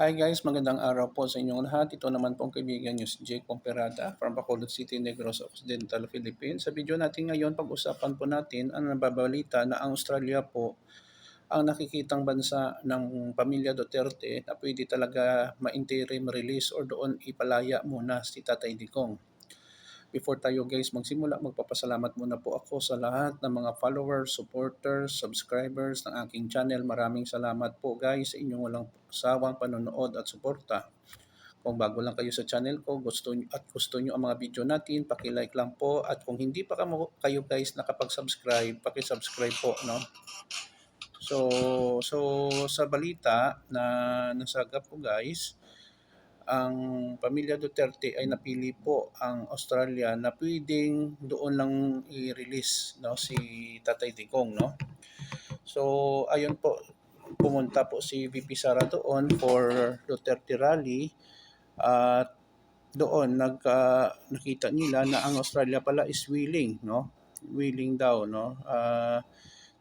Hi guys, magandang araw po sa inyong lahat. Ito naman pong kaibigan nyo si Jake Pomperada from Bacolod City, Negros Occidental, Philippines. Sa video natin ngayon, pag-usapan po natin ang nababalita na ang Australia po ang nakikitang bansa ng pamilya Duterte na pwede talaga ma-interim release or doon ipalaya muna si Tatay Digong. Before tayo guys magsimula, magpapasalamat muna po ako sa lahat ng mga followers, supporters, subscribers ng aking channel. Maraming salamat po guys sa inyong walang sawang panonood at suporta. Kung bago lang kayo sa channel ko gusto nyo, at gusto nyo ang mga video natin, paki-like lang po. At kung hindi pa kayo guys nakapag-subscribe, paki-subscribe po. No? So, so sa balita na nasagap ko guys, ang pamilya Duterte ay napili po ang Australia na pwedeng doon lang i-release no si Tatay Digong no. So ayun po pumunta po si VP Sara doon for Duterte rally at doon nagka nakita nila na ang Australia pala is willing no willing daw no Ah,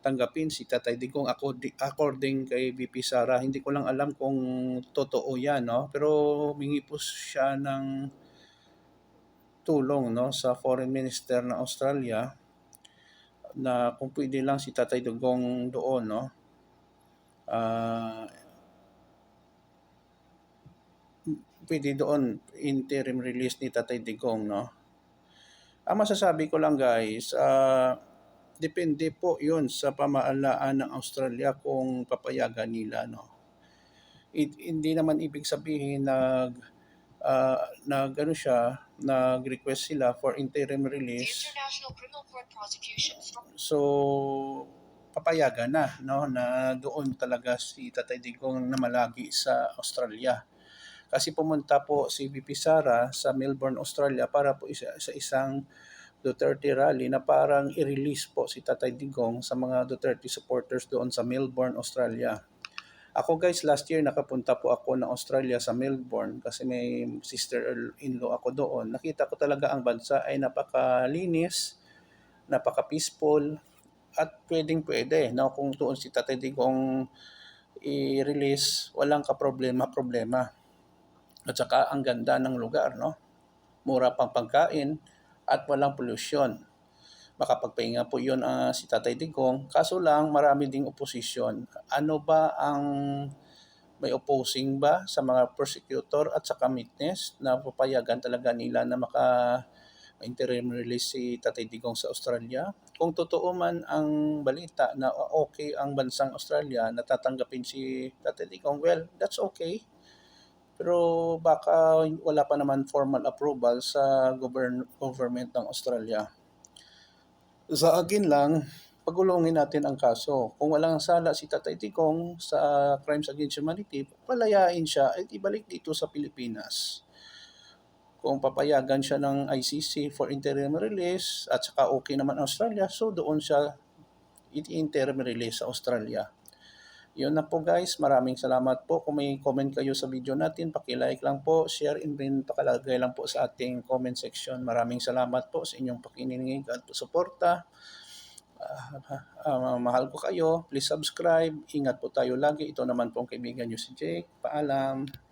tanggapin si Tatay Digong according, according kay VP Sara. Hindi ko lang alam kung totoo yan, no? Pero humingi po siya ng tulong no sa Foreign Minister ng Australia na kung pwede lang si Tatay Digong doon, no? Ah, pwede doon interim release ni Tatay Digong, no? Ang masasabi ko lang guys, ah, depende po yun sa pamahalaan ng Australia kung papayagan nila, no? It, hindi naman ibig sabihin nag uh, nag ano siya, nag-request sila for interim release. So papayagan na no na doon talaga si Tatay Digong na malagi sa Australia. Kasi pumunta po si VP Sara sa Melbourne, Australia para po isa, sa isang Duterte rally na parang i-release po si Tatay Digong sa mga Duterte supporters doon sa Melbourne, Australia. Ako guys, last year nakapunta po ako ng Australia sa Melbourne kasi may sister-in-law ako doon. Nakita ko talaga ang bansa ay napakalinis, napaka-peaceful, at pwedeng pwede. No? Kung doon si Tatay Digong i-release, walang ka-problema-problema. At saka ang ganda ng lugar, no? Mura pang pagkain at walang polusyon. Makapagpahinga po yun ah, si Tatay Digong. Kaso lang, marami ding opposition. Ano ba ang may opposing ba sa mga persecutor at sa commitness na papayagan talaga nila na maka interim release si Tatay Digong sa Australia. Kung totoo man ang balita na okay ang bansang Australia na tatanggapin si Tatay Digong, well, that's okay. Pero baka wala pa naman formal approval sa govern- government ng Australia. Sa akin lang, pagulungin natin ang kaso. Kung walang sala si Tatay Digong sa crimes against humanity, palayain siya at ibalik dito sa Pilipinas. Kung papayagan siya ng ICC for interim release at saka okay naman Australia, so doon siya i-interim release sa Australia. Yun na po guys, maraming salamat po. Kung may comment kayo sa video natin, pakilike lang po, share and then pakalagay lang po sa ating comment section. Maraming salamat po sa inyong pakinig at suporta. Ah, ah, mahal ko kayo. Please subscribe. Ingat po tayo lagi. Ito naman po ang kaibigan nyo si Jake. Paalam.